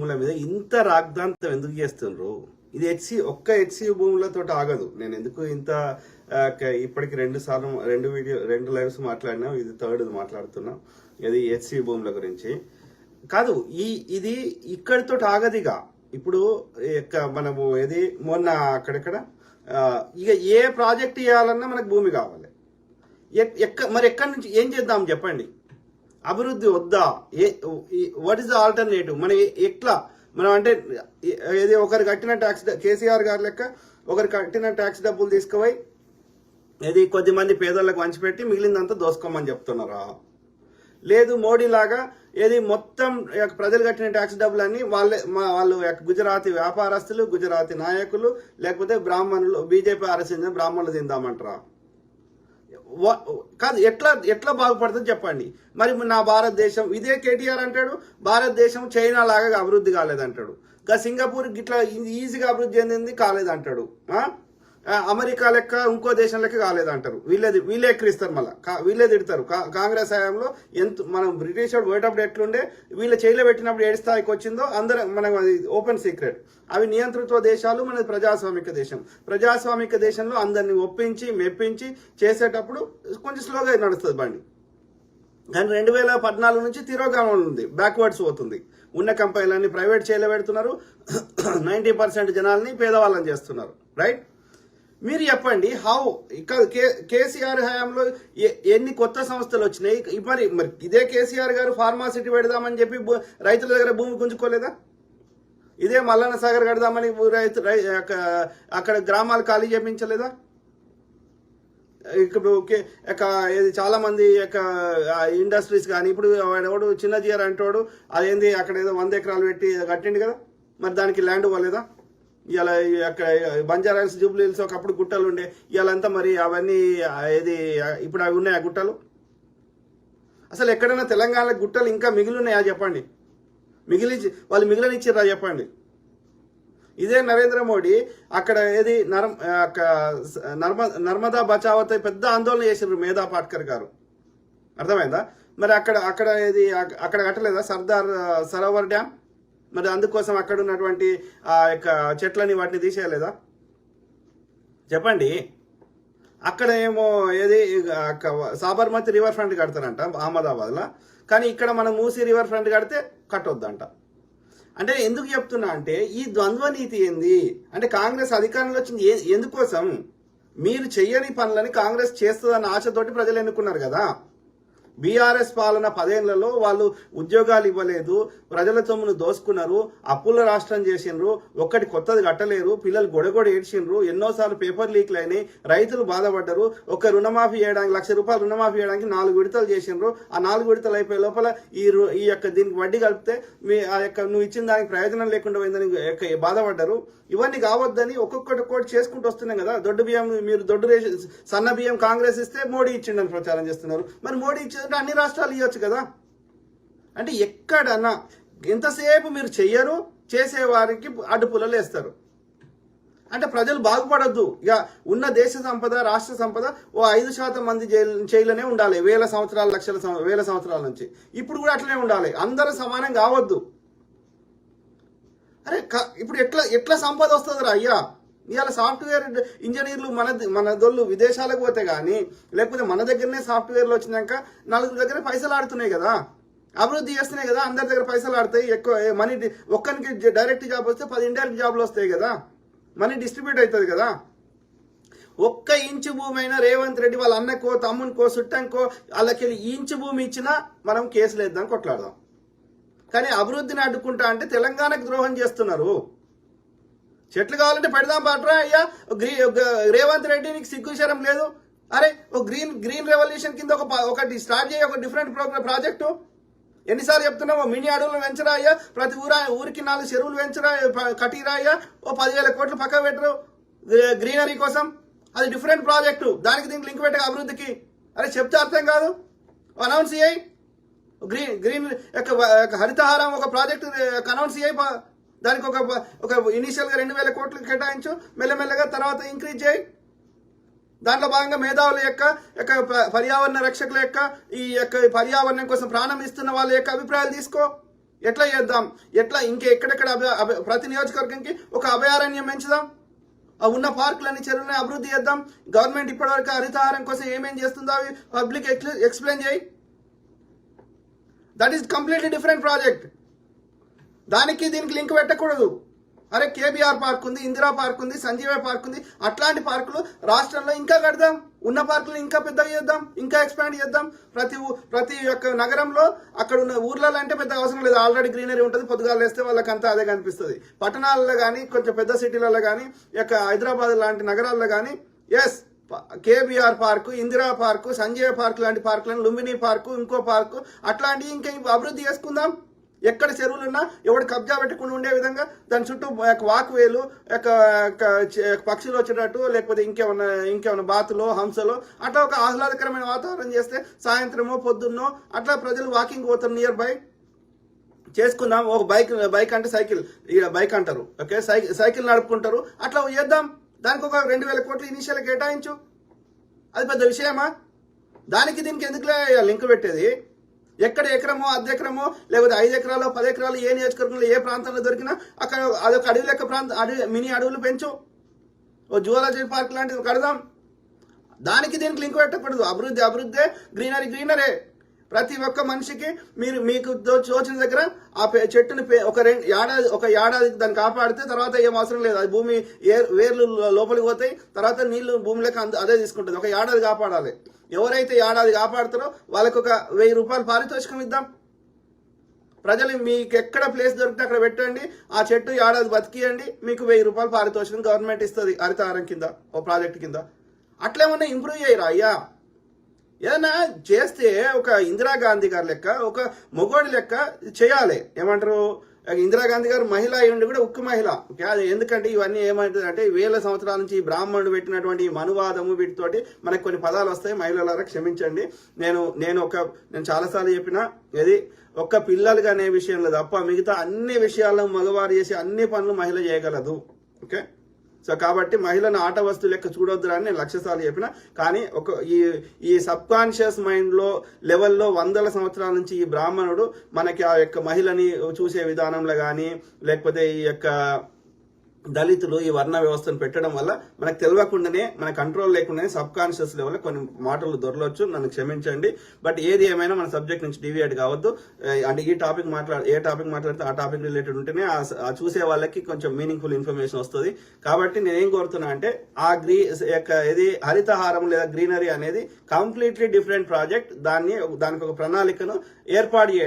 భూముల మీద ఇంత రాగ్దాంతం ఎందుకు చేస్తుండ్రు? ఇది హెచ్సి ఒక్క హెచ్సి భూములతో ఆగదు. నేను ఎందుకు ఇంత ఇప్పటికి రెండు సార్లు రెండు వీడియో రెండు లైవ్స్ మాట్లాడినా ఇది థర్డ్ మాట్లాడుతున్నా ఇది హెచ్సి భూముల గురించి. కాదు ఈ ఇది ఇక్కడితో ఆగదిగా ఇప్పుడు ఎక్క- మనము ఏది మొన్న అక్కడెక్కడ ఇక ఏ ప్రాజెక్ట్ చేయాలన్నా మనకు భూమి కావాలి. ఎక్క మరి ఎక్కడి నుంచి ఏం చేద్దాం చెప్పండి. అభివృద్ధి వద్దా? ఏ వాట్ ఇస్ ద ఆల్టర్నేటివ్ మనం ఎట్లా? మనం అంటే ఏది ఒకరు కట్టిన ట్యాక్స్ కేసీఆర్ గారు లెక్క ఒకరు కట్టిన ట్యాక్స్ డబ్బులు తీసుకుపోయి ఏది కొద్ది మంది పేదలకు మిగిలిందంతా దోసుకోమని చెప్తున్నారా? లేదు మోడీ లాగా ఏది మొత్తం యొక్క ప్రజలు కట్టిన ట్యాక్స్ డబ్బులన్నీ వాళ్ళే మా- వాళ్ళు యొక్క గుజరాతీ వ్యాపారస్తులు గుజరాతీ నాయకులు లేకపోతే బ్రాహ్మణులు బీజేపీ ఆరసించిన బ్రాహ్మణులు తిందామంటారా? కాదు ఎట్లా ఎట్లా బాగుపడుతుంది చెప్పండి. మరి నా భారతదేశం ఇదే కేటీఆర్ అంటాడు భారతదేశం చైనా లాగా అభివృద్ధి కాలేదంటాడు. ఇంకా సింగపూర్ ఇట్లా ఈజీగా అభివృద్ధి చెందింది కాలేదంటాడు. అంటాడు అమెరికా లెక్క ఇంకో దేశం లెక్క కాలేదంటారు. వీళ్ళే వీళ్ళే ఎక్కిరిస్తారు మళ్ళీ. వీళ్ళే తిడతారు. కా- కాంగ్రెస్ హయాంలో ఎంత మనం బ్రిటిష్ వాడు పోయేటప్పుడు ఎట్లుండే వీళ్ళ చేయలో పెట్టినప్పుడు ఏడు స్థాయికి వచ్చిందో అందరూ మనకు అది ఓపెన్ సీక్రెట్. అవి నియంతృత్వ దేశాలు మనది ప్రజాస్వామిక దేశం. ప్రజాస్వామిక దేశంలో అందరిని ఒప్పించి మెప్పించి చేసేటప్పుడు కొంచెం స్లోగా నడుస్తుంది బండి. కానీ రెండు వేల పద్నాలుగు నుంచి తిరోగమనం ఉంది బ్యాక్వర్డ్స్ పోతుంది. ఉన్న కంపెనీలన్నీ ప్రైవేట్ చేయలబెడుతున్నారు నైంటీ పర్సెంట్ జనాల్ని పేదవాళ్ళని చేస్తున్నారు. రైట్? మీరు చెప్పండి హౌ ఇక్కడ కే కేసీఆర్ హయాంలో ఎన్ని కొత్త సంస్థలు వచ్చినాయి? మరి మరి ఇదే కేసీఆర్ గారు ఫార్మాసిటీ పెడదామని చెప్పి రైతుల దగ్గర భూమి గుంజుకోలేదా? ఇదే మల్లన్న సాగర్ కడదామని రైతు రై- అక్కడ గ్రామాలు ఖాళీ చేపించలేదా? ఇప్పుడు ఓకే ఇది చాలా మంది యొక్క ఇండస్ట్రీస్ కానీ ఇప్పుడు వాడు చిన్న జియర్ అంటాడు అదేంది అక్కడ ఏదో వంద ఎకరాలు పెట్టి కట్టిండు కదా? మరి దానికి ల్యాండ్ ఇవ్వలేదా? ఇలా అక్కడ జూబ్లీల్స్ ఒకప్పుడు గుట్టలు ఉండే. ఇలాంతా మరి అవన్నీ ఏది ఇప్పుడు అవి ఉన్నాయా గుట్టలు? అసలు ఎక్కడైనా తెలంగాణ గుట్టలు ఇంకా మిగిలి ఉన్నాయా చెప్పండి. మిగిలి వాళ్ళు మిగిలినిచ్చారా చెప్పండి. ఇదే నరేంద్ర మోడీ అక్కడ ఏది నర్మ నర్మ నర్మదా బచావత్ పెద్ద ఆందోళన చేసిండ్రు మేధా పాట్కర్ గారు. అర్థమైందా? మరి అక్కడ అక్కడ ఏది అక్కడ కట్టలేదా? సర్దార్ సరోవర్ డ్యామ్? మరి అందుకోసం అక్కడ ఉన్నటువంటి ఆ యొక్క చెట్లని వాటిని తీసేయలేదా? చెప్పండి. అక్కడ ఏమో ఏది సాబర్మతి రివర్ ఫ్రంట్ కడతారంట అహ్మదాబాద్లో. కానీ ఇక్కడ మనం మూసీ రివర్ ఫ్రంట్ కడితే కట్టొద్దంట. అంటే ఎందుకు చెప్తున్నా అంటే ఈ ద్వంద్వ నీతి ఏంది? అంటే కాంగ్రెస్ అధికారంలో వచ్చింది ఎందుకోసం? మీరు చెయ్యని పనులని కాంగ్రెస్ చేస్తుందన్న ఆశతోటి ప్రజలు ఎన్నుకున్నారు కదా. బీఆర్ఎస్ పాలన పదేళ్ళలో వాళ్ళు ఉద్యోగాలు ఇవ్వలేదు ప్రజల సొమ్మును దోసుకున్నారు అప్పుల రాష్ట్రం చేసిండ్రు ఒక్కటి కొత్తది కట్టలేరు పిల్లలు గొడగొడ ఏడ్చిండ్రు ఎన్నోసార్లు పేపర్ లీక్లు అయినాయి రైతులు బాధపడ్డారు ఒక రుణమాఫీ చేయడానికి లక్ష రూపాయలు రుణమాఫీ చేయడానికి నాలుగు విడతలు చేసిండ్రు ఆ నాలుగు విడతలు అయిపోయే లోపల ఈ రు- ఈ యొక్క దీనికి వడ్డీ కలిపితే మీ ఆ యొక్క నువ్వు ఇచ్చిన దానికి ప్రయోజనం లేకుండా పోయిందని యొక్క బాధపడ్డారు. ఇవన్నీ కావద్దని ఒక్కొక్కటి ఒక్కొక్కటి చేసుకుంటూ వస్తున్నాం కదా దొడ్డు బియ్యం మీరు దొడ్డు సన్న బియ్యం కాంగ్రెస్ ఇస్తే మోడీ ఇచ్చిండని ప్రచారం చేస్తున్నారు. మరి మోడీ ఇచ్చిందంటే అన్ని రాష్ట్రాలు ఇవ్వచ్చు కదా? అంటే ఎక్కడన్నా ఎంతసేపు మీరు చెయ్యరు చేసేవారికి అడ్డుపులలు వేస్తారు అంటే ప్రజలు బాగుపడద్దు. ఇక ఉన్న దేశ సంపద రాష్ట్ర సంపద ఓ ఐదు శాతం మంది జైలునే ఉండాలి. వేల సంవత్సరాల లక్షల వేల సంవత్సరాల నుంచి. ఇప్పుడు కూడా అట్లనే ఉండాలి. అందరూ సమానం కావద్దు. అరే ఇప్పుడు ఎట్లా ఎట్లా సంపద వస్తుందిరా అయ్యా? ఇవాళ సాఫ్ట్వేర్ ఇంజనీర్లు మన మన దొల్లు విదేశాలకు పోతే కానీ లేకపోతే మన దగ్గరనే సాఫ్ట్వేర్లు వచ్చినాక నలుగురు దగ్గర పైసలు ఆడుతున్నాయి కదా. అభివృద్ధి చేస్తున్నాయి కదా అందరి దగ్గర పైసలు ఆడతాయి ఎక్కువ మనీ ఒక్కరికి డైరెక్ట్ జాబ్ వస్తే పది ఇండైరెక్ట్ జాబ్లు వస్తాయి కదా. మనీ డిస్ట్రిబ్యూట్ అవుతుంది కదా. ఒక్క ఇంచు భూమి అయినా రేవంత్ రెడ్డి వాళ్ళ అన్నకో తమ్మునికో చుట్టంకో వాళ్ళకి ఇంచు భూమి ఇచ్చినా మనం కేసులు వేద్దాం కొట్లాడదాం. కానీ అభివృద్ధిని అడ్డుకుంటా అంటే తెలంగాణకు ద్రోహం చేస్తున్నారు. చెట్లు కావాలంటే పెడదాం పట్రా అయ్యా. గ్రీ రేవంత్ రెడ్డి నీకు సిగ్గుశరం లేదు. అరే ఒక గ్రీన్ గ్రీన్ రెవల్యూషన్ కింద ఒక ఒకటి స్టార్ట్ చేయ ఒక డిఫరెంట్ ప్రోగ్రామ్ ప్రాజెక్టు. ఎన్నిసార్లు చెప్తున్నావు మినీ అడవులు పెంచరా అయ్యా. ప్రతి ఊరా ఊరికి నాలుగు చెరువులు పెంచరా ప- అయ్యా. ఓ పదివేల కోట్లు పక్క పెట్టరు. గ్రీనరీ కోసం. అది డిఫరెంట్ ప్రాజెక్టు. దానికి దీనికి లింక్ పెట్టే అభివృద్ధికి. అరే చెప్తే అర్థం కాదు. అనౌన్స్ చేయి. గ్రీన్ గ్రీన్ యొక్క హరితహారం ఒక ప్రాజెక్టు అనౌన్స్ చేయి దానికి ఒక ఒక ఇనీషియల్గా రెండు వేల కోట్లు కేటాయించు మెల్లమెల్లగా తర్వాత ఇంక్రీజ్ చేయి. దాంట్లో భాగంగా మేధావుల యొక్క యొక్క ప- పర్యావరణ రక్షకుల యొక్క ఈ యొక్క పర్యావరణం కోసం ప్రాణం ఇస్తున్న వాళ్ళ యొక్క అభిప్రాయాలు తీసుకో. ఎట్లా చేద్దాం? ఎట్లా ఇంకా ఎక్కడెక్కడ ప్రతి నియోజకవర్గంకి ఒక అభయారణ్యం పెంచుదాం? ఆ ఉన్న పార్కులని చెరువులని అభివృద్ధి చేద్దాం. గవర్నమెంట్ ఇప్పటివరకు హరితహారం కోసం ఏమేం చేస్తుందో అవి పబ్లిక్ ఎక్స్ప్లెయిన్ చేయి. That is completely different project దానికి దీనికి లింక్ పెట్టకూడదు. అరే కేబీఆర్ పార్క్ ఉంది ఇందిరా పార్క్ ఉంది సంజీవ పార్క్ ఉంది. అట్లాంటి పార్కులు రాష్ట్రంలో ఇంకా కడదాం. ఉన్న పార్కులు ఇంకా పెద్దగా చేద్దాం ఇంకా ఎక్స్పాండ్ చేద్దాం. ప్రతి ప్రతి ఒక్క నగరంలో అక్కడ ఉన్న ఊర్లలో అంటే పెద్ద అవసరం లేదు. ఆల్రెడీ గ్రీనరీ ఉంటుంది పొద్దుగాలు వేస్తే వాళ్ళకి అంతా అదే కనిపిస్తుంది. పట్టణాలలో కానీ కొంచెం పెద్ద సిటీలలో కానీ యొక్క హైదరాబాద్ లాంటి నగరాల్లో కానీ S KBR park Indira park Sanjay park లాంటి పార్కులను లుంబిని పార్కు ఇంకో పార్కు అట్లాంటివి ఇంకా అభివృద్ధి చేసుకుందాం. ఎక్కడ చెరువులున్నా ఎవడు కబ్జా పెట్టకుండా ఉండే విధంగా దాని చుట్టూ వాక్ వేలు యొక్క పక్షులు వచ్చేటట్టు లేకపోతే ఇంకేమన్నా ఇంకేమన్నా బాతులో హంసలో అట్లా ఒక ఆహ్లాదకరమైన వాతావరణం చేస్తే సాయంత్రమో పొద్దున్నో అట్లా ప్రజలు వాకింగ్ పోతారు నియర్ బై చేసుకుందాం ఒక బైక్ బైక్ అంటే సైకిల్ ఇక బైక్ అంటారు ఓకే? సైకిల్ సైకిల్ నడుపుకుంటారు అట్లా చేద్దాం. దానికి ఒక రెండు వేల కోట్లు ఇనిషియల్ కేటాయించు. అది పెద్ద విషయమా? దానికి దీనికి ఎందుకులే లింక్ పెట్టేది? ఎక్కడ ఎకరమో అర్ధ ఎకరమో లేకపోతే ఐదు ఎకరాలు పది ఎకరాలు ఏ నియోజకవర్గంలో ఏ ప్రాంతంలో దొరికినా అక్కడ అదొక అడవి లెక్క ప్రాంతం అడవి మినీ అడవులు పెంచు. ఓ జువాలజీ పార్క్ లాంటిది కడదాం దానికి దీనికి లింక్ పెట్టకూడదు. అభివృద్ధి అభివృద్ధి. గ్రీనరీ గ్రీనరే. ప్రతి ఒక్క మనిషికి మీరు మీకు చోచిన తోచిన దగ్గర ఆ పే- చెట్టుని పే- ఒక రెండు ఏడాది ఒక ఏడాది దాన్ని కాపాడితే తర్వాత ఏం అవసరం లేదు. అది భూమి ఏ- వేర్లు లోపలికి పోతాయి తర్వాత నీళ్ళు భూమిలోకి అదే తీసుకుంటుంది. ఒక ఏడాది కాపాడాలి. ఎవరైతే ఏడాది కాపాడుతారో వాళ్ళకి ఒక వెయ్యి రూపాయలు పారితోషికం ఇద్దాం. ప్రజలు మీకు ఎక్కడ ప్లేస్ దొరికితే అక్కడ పెట్టండి ఆ చెట్టు ఏడాది బతికియండి మీకు వెయ్యి రూపాయలు పారితోషికం గవర్నమెంట్ ఇస్తుంది హరితహారం కింద ఓ ప్రాజెక్ట్ కింద. అట్లేమన్నా ఇంప్రూవ్ చేయరా అయ్యా? ఏదైనా చేస్తే ఒక ఇందిరాగాంధీ గారి లెక్క ఒక మొగోడి లెక్క చేయాలి. ఏమంటారు? ఇందిరాగాంధీ గారు మహిళ అయ్యండి కూడా ఉక్కు మహిళ. ఎందుకంటే ఇవన్నీ ఏమంటుంది అంటే వేల సంవత్సరాల నుంచి బ్రాహ్మణుడు పెట్టినటువంటి మనువాదము వీటితోటి మనకు కొన్ని పదాలు వస్తాయి. మహిళలారా క్షమించండి. నేను నేను ఒక నేను చాలాసార్లు చెప్పిన ఏది? ఒక్క పిల్లలుగా అనే విషయంలో తప్ప మిగతా అన్ని విషయాల్లో మగవారు చేసే అన్ని పనులు మహిళ చేయగలదు. ఓకే? సో కాబట్టి మహిళను ఆట వస్తువు లెక్క చూడొద్దు అని నేను లక్షసార్లు చెప్పిన. కానీ ఒక ఈ ఈ సబ్ కాన్షియస్ మైండ్లో లెవెల్లో వందల సంవత్సరాల నుంచి ఈ బ్రాహ్మణుడు మనకి ఆ యొక్క మహిళని చూసే విధానంలో కానీ లేకపోతే ఈ యొక్క దళితులు ఈ వర్ణ వ్యవస్థను పెట్టడం వల్ల మనకు తెలియకుండానే మన కంట్రోల్ లేకుండానే సబ్ కాన్షియస్ లెవెల్ కొన్ని మాటలు దొరలవచ్చు నన్ను క్షమించండి. బట్ ఏది ఏమైనా మన సబ్జెక్ట్ నుంచి డివియేట్ కావద్దు. అంటే ఈ టాపిక్ మాట్లాడ ఏ టాపిక్ మాట్లాడితే ఆ టాపిక్ రిలేటెడ్ ఉంటేనే ఆ చూసే వాళ్ళకి కొంచెం మీనింగ్ఫుల్ ఇన్ఫర్మేషన్ వస్తుంది. కాబట్టి నేను ఏం కోరుతున్నా అంటే ఆ గ్రీ యొక్క ఇది హరితహారం లేదా గ్రీనరీ అనేది కంప్లీట్లీ డిఫరెంట్ ప్రాజెక్ట్ దాన్ని దానికి ఒక ప్రణాళికను ఏర్పాటు చేయండి.